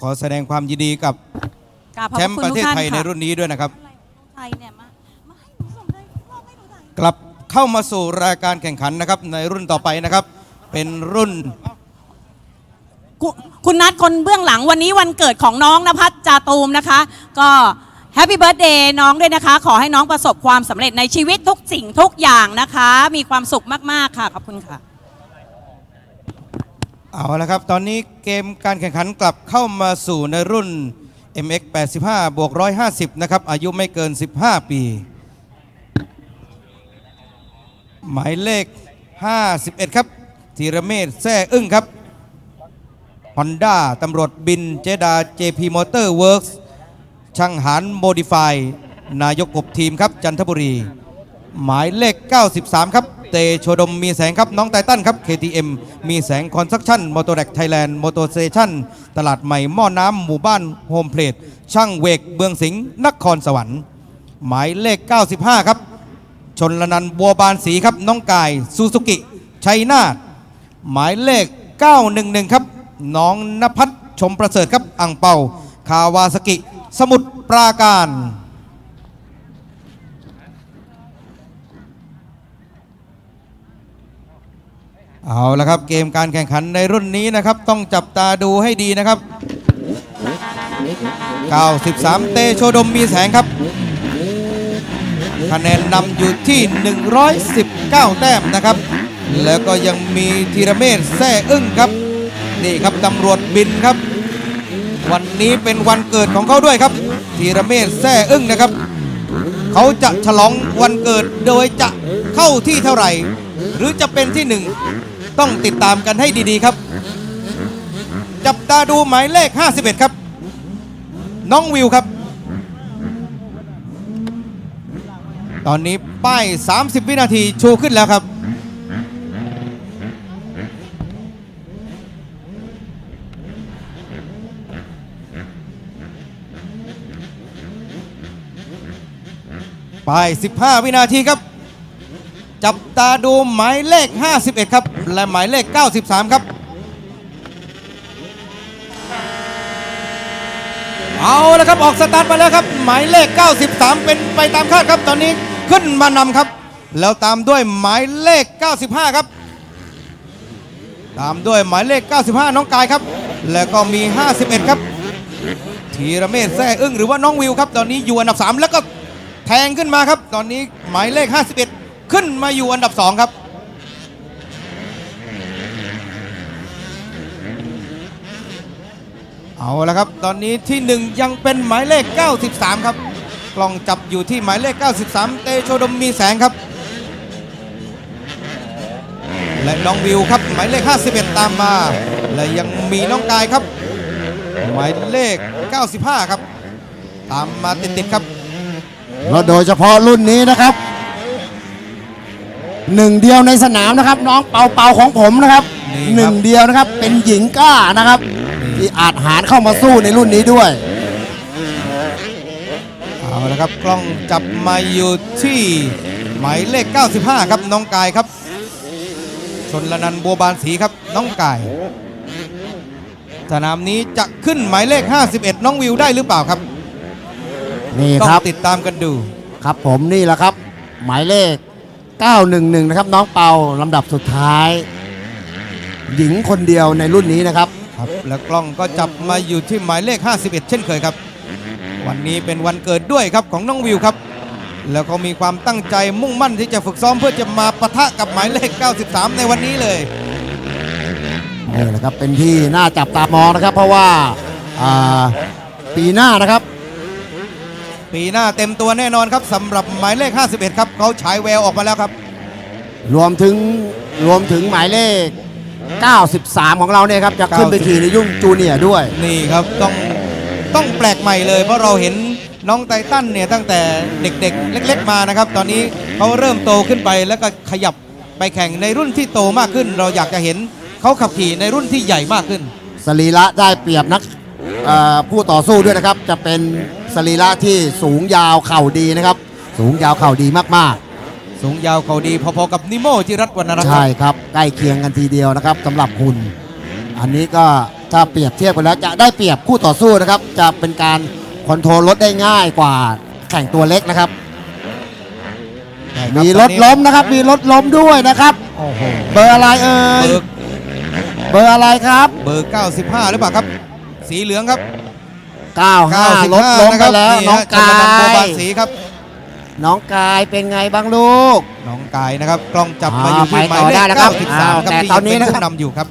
ขอแสดงความยินดีกับกราบขอบแชพมระป์คุณประทุกเทศท่านไทยในค่ะรุ่นนี้ด้วยนะครับ ไทยเนี่ยมามาให้หนูส่งเลยรอบให้หนูถ่ายกลับเข้ามาสู่รายการแข่งขันนะครับ ในรุ่นต่อไปนะครับ เป็นรุ่น คุณคุณนัทคนเบื้องหลังวันนี้วันเกิดของน้องนภัสจาตูมนะคะ ก็แฮปปี้เบิร์ a เดย์น้องด้วยนะคะ ขอให้น้องประสบความสำเร็จในชีวิตทุกสิ่งทุกอย่างนะคะ มีความสุขมาก ๆ ค่ะ ขอบคุณค่ะ เอาละครับ ตอนนี้เกมการแข่งขันกลับเข้ามาสู่ในรุ่น MX 85บวก150 นะครับ อายุไม่เกิน 15 ปี หมายเลข 51 ครับธีรเมธแซ่อึ้งครับ Honda ตำรวจบินเจดา JP Motor Works ช่างหารโมดิฟายนายกกบทีมครับ จันทบุรี หมายเลข 93 ครับ เตโชดมมีแสงครับน้องไตตันครับ KTM มีแสงคอนสักชั่นมอเตอร์แดกไทยแลนด์มอเตอร์เซชั่นตลาดใหม่หม้อน้ำหมู่บ้านโฮมเพลทช่างเวกเบืองสิงห์นครสวรรค์หมายเลข 95 ครับชนละนันบัวบานสีครับน้องกายซูซูกิชัยนาทหมายเลข 911 ครับ น้องนภัสชมประเสริฐครับ อ่างเปาคาวาสกิ สมุทรปราการ เอาละครับเกมการแข่งขันในรุ่นนี้นะครับ ต้องจับตาดูให้ดีนะครับ 93 เตโชดมมีแสงครับ คะแนนนำอยู่ที่ 119 แต้มนะครับ แล้วก็ยังมีธีรเมธแซ่อึ้งครับ นี่ครับตำรวจบินครับ วันนี้เป็นวันเกิดของเขาด้วยครับธีรเมธแซ่อึ้งนะครับ เขาจะฉลองวันเกิดโดยจะเข้าที่เท่าไหร่ หรือจะเป็นที่หนึ่ง ต้องติดตามกันให้ดีๆครับ จับตาดูหมายเลข 51 ครับ น้องวิวครับ ตอนนี้ป้าย 30 วินาทีชูขึ้นแล้วครับป้าย 15 วินาทีครับ จับตาดูหมายเลข 51 ครับ และหมายเลข 93 ครับ เอาละครับออกสตาร์ทมาแล้วครับ หมายเลข 93 เป็นไปตามคาดครับ ตอนนี้ขึ้นมานำครับ แล้วตามด้วยหมายเลข 95 ครับ ตามด้วยหมายเลข 95 น้องกายครับ แล้วก็มี 51 ครับธีรเมธแซ่อึ้งหรือว่าน้องวิวครับ ตอนนี้อยู่อันดับ 3 แล้วก็แทงขึ้นมาครับ ตอนนี้หมายเลข 51 ขึ้นมาอยู่อันดับ2ครับ เอาละครับ ตอนนี้ที่หนึ่งยังเป็นหมายเลข 93 ครับ กล้องจับอยู่ที่หมายเลข 93 เตโชดมมีแสงครับ และน้องวิวครับ หมายเลข 51 ตามมา และยังมีน้องกายครับ หมายเลข 95 ครับ ตามมาติดๆครับแล้วโดยเฉพาะรุ่นนี้นะครับ หนึ่งเดียวในสนามนะครับ น้องเปาเปาของผมนะครับนี่ครับหนึ่งเดียวนะครับเป็นหญิงกล้านะครับ ที่อาจหารเข้ามาสู้ในรุ่นนี้ด้วยเอาละครับกล้องจับมาอยู่ที่หมายเลข 95 ครับน้องกายครับ ชนละนันท์บัวบานสีครับน้องกาย สนามนี้จะขึ้นหมายเลข 51 น้องวิวได้หรือเปล่าครับนี่ต้อคงรับติดตามกันดูครับผมนี่แหละครับ หมายเลข 911 นะครับ น้องเปาลำดับสุดท้าย หญิงคนเดียวในรุ่นนี้นะครับ ครับและกล้องก็จับมาอยู่ที่หมายเลข 51 เช่นเคยครับ วันนี้เป็นวันเกิดด้วยครับของน้องวิวครับ แล้วก็มีความตั้งใจมุ่งมั่นที่จะฝึกซ้อมเพื่อจะมาปะทะกับหมายเลข 93 ในวันนี้เลยนี่แหละครับเป็นที่น่าจับตามองนะครับ เพราะว่าอ่าปีหน้านะครับ ปีหน้าเต็มตัวแน่นอนครับสำหรับหมายเลข 51 ครับเขาฉายแววออกมาแล้วครับ รวมถึงรวมถึงหมายเลข 93 ของเราเนี่ยครับจะขึ้นไปขี่ในยุ่งจูเนียร์ด้วย นี่ครับต้องต้องแปลกใหม่เลย เพราะเราเห็นน้องไททันเนี่ยตั้งแต่เด็กๆ เล็ก ๆ มานะครับ ตอนนี้เขาเริ่มโตขึ้นไปแล้วก็ขยับไปแข่งในรุ่นที่โตมากขึ้น เราอยากจะเห็นเขาขับขี่ในรุ่นที่ใหญ่มากขึ้น สรีระได้เปรียบนักเอ่อผู้ต่อสู้ด้วยนะครับจะเป็น สรีระที่สูงยาวเข่าดีนะครับ สูงยาวเข่าดีมากสูงยาวเขาดีพอๆกับนิโมจิรัตน์วรรณรัตๆ น์คใช่รับครับใกล้เคียงกันทีเดียวนะครับสำหรับหุ่นอันนี้ก็ถ้าเปรียบเทียบกันแล้วจะได้เปรียบคู่ต่อสู้นะครับ จะเป็นการคอนโทรลรถได้ง่ายกว่าแข่งตัวเล็กนะครับ ใช่ครับมีรถตอนนี้ล้มนะครับ มีรถล้มด้วยนะครับ โอ้โหเบอร์อะไรเอ่เบยอร์เบอร์อะไรครับ เบอร์ 95 หรือเปล่าครับ สีเหลืองครับ 95รถล้มนะไปครับแล้วนี่น้องฮะชกานละนันท์โบบายยสีครับ น้องกายเป็นไงบ้างลูก น้องกายนะครับกล้องจับมาอ่าอยู่ที่หไปมายต่อเลได้ขแล้วครับ93ครับแต่ที่ตอยันงนี้เป็นนะครับผู้นำอยู่ครับ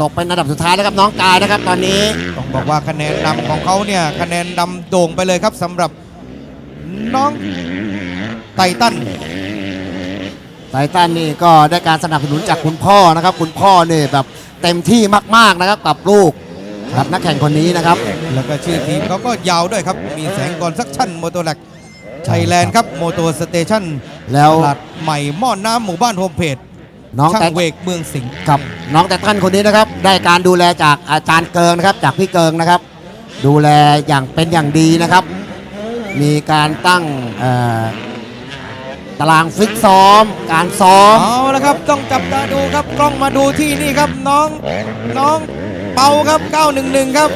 ตกเป็นอันดับสุดท้ายแล้วครับน้องกายนะครับตอนนี้ต้องบอกว่าคะแนนนำของเขาเนี่ยคะแนนนำโด่งไปเลยครับสำหรับน้องไททันไททันนี่ก็ได้การสนับสนุนจากคุณพ่อนะครับ คุณพ่อเนี่ยแบบเต็มที่มากๆนะครับกับลูก กับนักแข่งคนนี้นะครับ แล้วก็ชื่อทีมเขาก็ยาวด้วยครับ มีแสงกรซักชั่นโมโตแลกไทยแลนด์ครับโมโตสเตชันแล้วตลาดใหม่หม้อน้ำหมู่บ้านโฮมเพจน้องช่าแต่งเวกเมืองสิงห์กับน้องแต่ท่านคนนี้นะครับ ได้การดูแลจากอาจารย์เกิงนะครับ จากพี่เกิงนะครับ ดูแลอย่างเป็นอย่างดีนะครับ มีการตั้งเอ่อตารางฟิกซ้อม การซ้อมเอาละครับต้องจับตาดูครับกล้องมาดูที่นี่ครับน้องน้อง เปาครับ 911 ครับ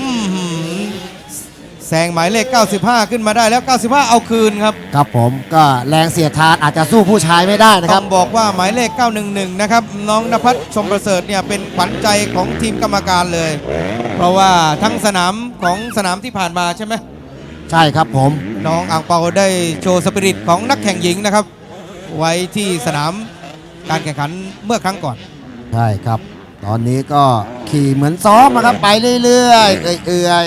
อื้อหือแซงหมายเลข 95 ขึ้นมาได้แล้ว 95 เอาคืนครับ ครับผมก็แรงเสียดทานอาจจะสู้ผู้ชายไม่ได้นะคต้รัอบงบอกว่าหมายเลข 911 นะครับ น้องนภัสชมประเสริฐเนี่ยเป็นขวัญใจของทีมกรรมการเลย เพราะว่าทั้งสนามของสนามที่ผ่านมาใช่ไหมใช่ครับผม น้องอ่างเปาได้โชว์สปิริตของนักแข่งหญิงนะครับ ไว้ที่สนามการแข่งขันเมื่อครั้งก่อน ใช่ครับ ตอนนี้ก็ขี่เหมือนซ้อมนะครับไปเรื่อยๆเอื่อย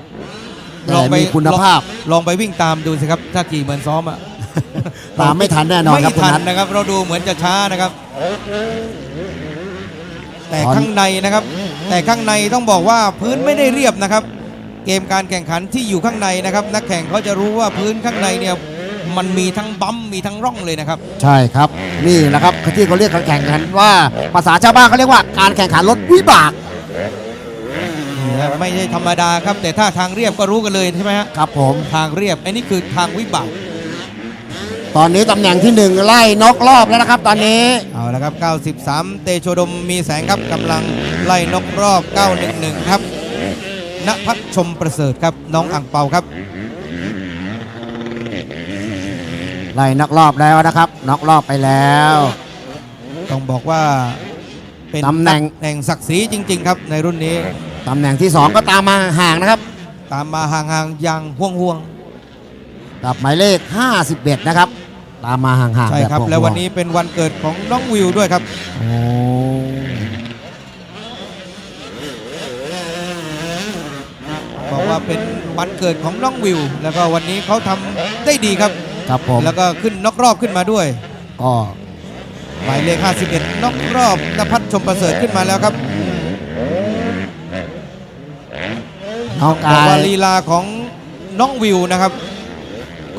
ๆแต่มีคุณภาพลองลองไปวิ่งตามดูสิครับ ถ้าขี่เหมือนซ้อมอะตามไม่ทันแน่นอนครับไม่ทัคุณนันทนะครับ เราดูเหมือนจะช้านะครับ แต่ตอนข้างในนะครับ แต่ข้างในต้องบอกว่าพื้นไม่ได้เรียบนะครับ เกมการแข่งขันที่อยู่ข้างในนะครับ นักแข่งเขาจะรู้ว่าพื้นข้างในเนี่ย มันมีทั้งบัมป์มีทั้งร่องเลยนะครับ ใช่ครับ นี่แหละครับที่เขาเรียกการแข่งขันว่าภาษาชาวบ้านเขาเรียกว่าการแข่งขันรถวิบากนี่นะไม่ใช่ธรรมดาครับ แต่ถ้าทางเรียบก็รู้กันเลยใช่ไหมฮะครับผมทางเรียบอันนี้คือทางวิบากตอนนี้ตำแหน่งที่หนึ่งไล่นกรอบแล้วนะครับ ตอนนี้เอาละครับ 93 เตโชดมมีแสงครับกำลังไล่นกรอบ 911 ครับณพัฒชมประเสริฐครับน้องอ่างเปาครับ ไล่นกรอบแล้วนะครับนกรอบไปแล้ว ต้องบอกว่าเป็นตำแหน่ง แห่งศักดิ์ศรีจริง ๆ ครับในรุ่นนี้ ตำแหน่งที่สองก็ตามมาห่างนะครับ ตามมาห่างๆอย่างห่วงห่วงกับหมายเลข 51 นะครับ ตามมาห่างๆๆใช่ครับบบแล้ววันนี้เป็นวันเกิดของน้องวิวด้วยครับ โอ้บอกว่าเป็นวันเกิดของน้องวิว แล้วก็วันนี้เขาทำได้ดีครับ ครับผม แล้วก็ขึ้นนอกรอบขึ้นมาด้วยก็หมายเลข 51นอกรอบนภัทรชมประเสริฐขึ้นมาแล้วครับน้องบอกกาว่ายลีลาของน้องวิวนะครับ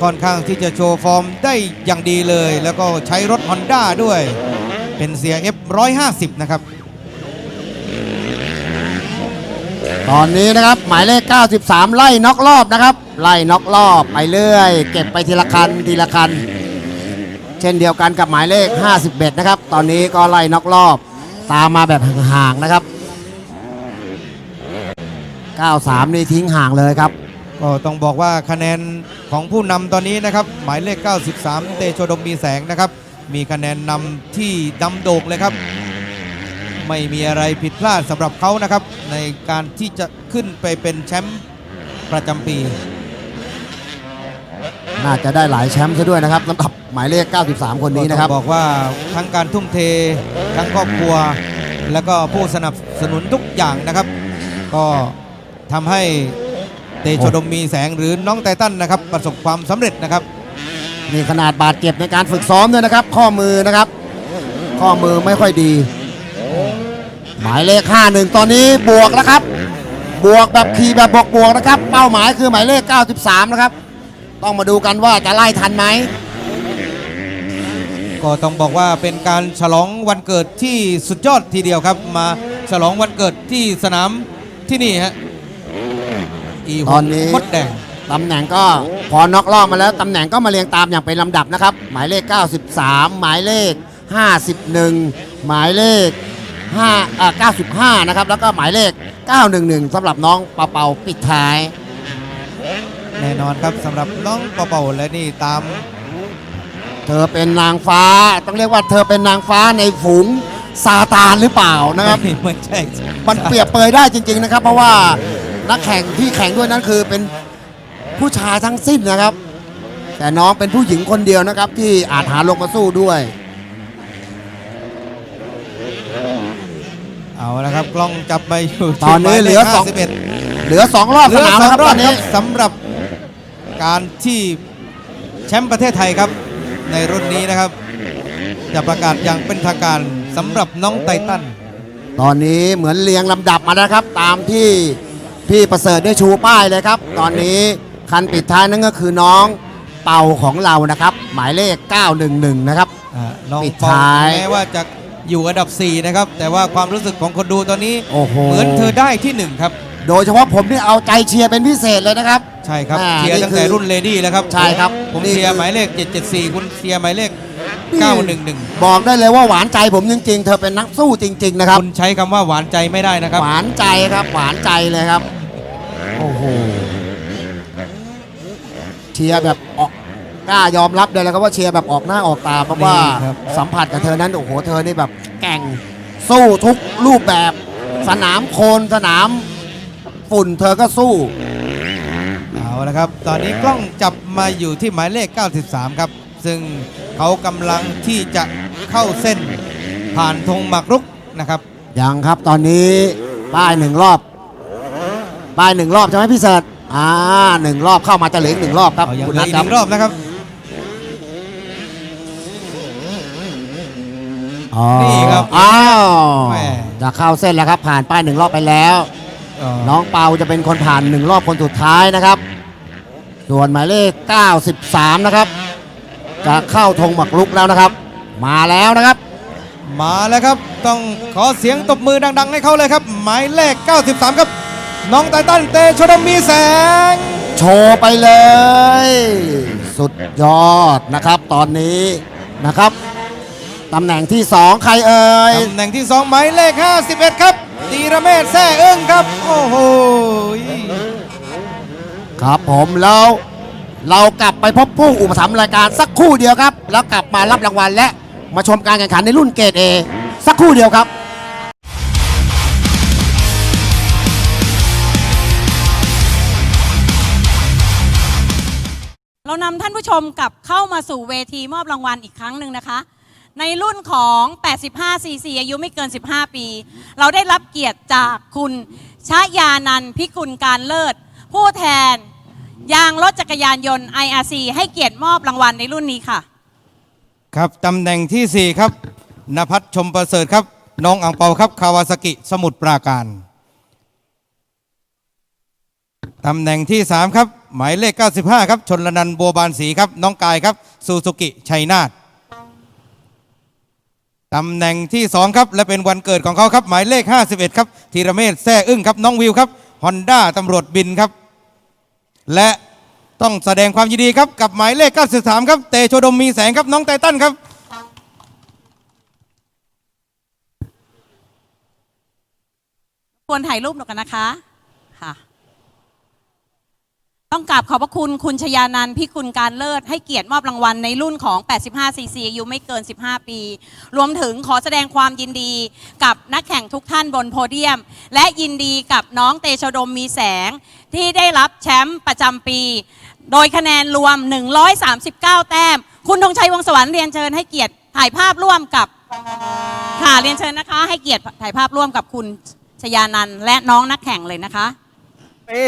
ค่อนข้างที่จะโชว์ฟอร์มได้อย่างดีเลย แล้วก็ใช้รถ Honda ด้วย เป็นเสีย F 150นะครับ ตอนนี้นะครับ หมายเลข 93 ไล่น็อกรอบนะครับ ไล่น็อกรอบไปเรื่อย เก็บไปทีละคันทีละคัน เช่นเดียวกันกับหมายเลข 51 นะครับ ตอนนี้ก็ไล่น็อกรอบตามมาแบบห่างๆนะครับ 93 นี่ทิ้งห่างเลยครับ ก็ต้องบอกว่าคะแนนของผู้นำตอนนี้นะครับ หมายเลข 93 เตโชดมมีแสงนะครับ มีคะแนนนำที่ดำโด่งเลยครับ ไม่มีอะไรผิดพลาดสำหรับเขานะครับ ในการที่จะขึ้นไปเป็นแชมป์ประจำปี น่าจะได้หลายแชมป์ซะด้วยนะครับสำหรับหมายเลข 93 คนนี้นะครับก็ต้องบอกว่าทั้งการทุ่มเททั้งครอบครัว แล้วก็ผู้สนับสนุนทุกอย่างนะครับ ก็ทำให้เตโชดมมีแสงหรือน้องไททันนะครับ ประสบความสำเร็จนะครับนี่ขนาดบาดเจ็บในการฝึกซ้อมด้วยนะครับ ข้อมือนะครับ ข้อมือไม่ค่อยดี หมายเลข 51 ตอนนี้บวกแล้วครับ บวกแบบขี่แบบบวกบวกๆนะครับ เป้าหมายคือหมายเลข 93 นะครับ ต้องมาดูกันว่าจะไล่ทันไหม ก็ต้องบอกว่าเป็นการฉลองวันเกิดที่สุดยอดทีเดียวครับ มาฉลองวันเกิดที่สนามที่นี่ฮะอีหตอนนี้ มดแดงตำแหน่งก็พอน็อกรอบมาแล้ว ตำแหน่งก็มาเรียงตามอย่างเป็นลำดับนะครับ หมายเลข 93 หมายเลข 51 หมายเลข5อ่า95 นะครับ แล้วก็หมายเลข 911สำหรับน้องเปาเปาปิดท้าย แน่นอนครับสำหรับน้องเป่าๆและนี่ตาม เธอเป็นนางฟ้า ต้องเรียกว่าเธอเป็นนางฟ้าในฝูงซาตานหรือเปล่านะครับ ไม่ใช่มันเปรียบเปรยได้จริง ๆนะครับ เพราะว่านักแข่งที่แข่งด้วยนั้นคือเป็นผู้ชายทั้งสิ้นนะครับ แต่น้องเป็นผู้หญิงคนเดียวนะครับ ที่อาจหาลงมาสู้ด้วย เอาละครับ กล้องจับไปอยู่ตอนนี้เหลือสอง51เหลือสองรอบเหสลือนามสอแล้วงครับรตออบนคนี้รับสำหรับ การที่แชมป์ประเทศไทยครับ ในรุ่นนี้นะครับ จะประกาศอย่างเป็นทางการสำหรับน้องไททันตอนนี้เหมือนเรียงลำดับมาแล้วครับ ตามที่พี่ประเสริฐได้ชูป้ายเลยครับ ตอนนี้คันปิดท้ายนั่นก็คือน้องเป่าของเรานะครับ หมายเลข 911 นะครับ อ่าน้องปิดปองท้าย แม้ว่าจะอยู่อันดับ 4 นะครับ แต่ว่าความรู้สึกของคนดูตอนนี้ โอ้โห เหมือนเธอได้ที่ 1 ครับ โดยเฉพาะผมนี่เอาใจเชียร์เป็นพิเศษเลยนะครับ ใช่ครับอ่าเชียร์ตั้งแต่นี่คือรุ่นเลดี้แล้วครับใช่ครับผมนี่เชียคืร์อหมายเลข 774 คุณเชียร์หมายเลข 911 บอกได้เลยว่าหวานใจผมจริง ๆ เธอเป็นนักสู้จริง ๆ นะครับ คุณใช้คำว่าหวานใจไม่ได้นะครับ หวานใจครับ หวานใจเลยครับ โอ้โหเชียร์แบบออกกล้ายอมรับเลยแล้วครับว่าเชียร์แบบออกหน้าออกตาเพราะว่านี่ครับ สัมผัสกับเธอนั้นโอ้โหเธอนี่แบบแกร่งสู้ทุกรูปแบบ สนามโคลนสนามฝุ่นเธอก็สู้ เอาละครับ ตอนนี้กล้องจับมาอยู่ที่หมายเลข 93 ครับ ซึ่งเขากำลังที่จะเข้าเส้นผ่านธงหมากรุกนะครับ ยังครับตอนนี้ป้ายหนึ่งรอบ ป้ายหนึ่งรอบใช่ไหมพี่เสิร์ตอ่าหนึ่งรอบเข้ามาจะเหลืออีกหนึ่งรอบครับเอายังคุณเหลืนัอทอีกคหรับนึ่งรอบนะครับ อ๋อนี่ครับอ้าวแหม่ จะเข้าเส้นแล้วครับผ่านป้ายหนึ่งรอบไปแล้วเอ่อน้องเปาจะเป็นคนผ่านหนึ่งรอบคนสุดท้ายนะครับ ส่วนหมายเลข 93 นะครับ จะเข้าธงหมักรุกแล้วนะครับ มาแล้วนะครับ มาแล้วครับ ต้องขอเสียงตบมือดัง ๆ ให้เขาเลยครับ หมายเลข 93 ครับ น้องไททันเตโชดมีแสง โชว์ไปเลย สุดยอดนะครับ ตอนนี้นะครับตำแหน่งที่ 2 ใครเอ่ย ตำแหน่งที่ 2 หมายเลข 51 ครับตีระเมศแซ่เอิ้งครับ โอ้โห ครับผมแล้วเรากลับไปพบผู้อุปถัมภ์รายการสักครู่เดียวครับ แล้วกลับมารับรางวัลและมาชมการแข่งขันในรุ่นเกรดเอสักครู่เดียวครับเรานำท่านผู้ชมกลับเข้ามาสู่เวทีมอบรางวัลอีกครั้งหนึ่งนะคะ ในรุ่นของ 85 cc อายุไม่เกิน 15 ปี เราได้รับเกียรติจากคุณชยานันพิกุลการเลิศ ผู้แทน ยางรถจักรยานยนต์ IRC ให้เกียรติมอบรางวัลในรุ่นนี้ค่ะ ครับตำแหน่งทีสี่4 ครับนภัสชมประเสริฐครับ น้องอังเปาครับคาวาซากิสมุทรปราการตำแหน่งที่ 3 ครับ หมายเลข 95 ครับชนลนันบัวบานศรีครับ น้องกายครับซูซูกิชัยนาทตำแหน่งที่ 2 ครับ และเป็นวันเกิดของเขาครับ หมายเลข 51 ครับธีรเมธแซ่อึ้งครับ น้องวิวครับฮอนด้าตำรวจบินครับ และต้องแสดงความยินดีครับกับหมายเลข 93 ครับ เตโชดมมีแสงครับน้องไตตันครับ ควรถ่ายรูปหน่อยกันนะคะค่ะ ต้องกราบขอบพระคุณคุณชยานันท์พิกุลการเลิศให้เกียรติมอบรางวัลในรุ่นของ 85 cc อายุไม่เกิน 15 ปี รวมถึงขอแสดงความยินดีกับนักแข่งทุกท่านบนโพเดียม และยินดีกับน้องเตโชดมมีแสง ที่ได้รับแชมป์ประจำปี โดยคะแนนรวม 139 แต้ม คุณธงชัยวงสวรรค์เรียนเชิญให้เกียรติถ่ายภาพร่วมกับค่ะเรียนเชิญนะคะ ให้เกียรติถ่ายภาพร่วมกับคุณชยานันท์และน้องนักแข่งเลยนะคะ เป้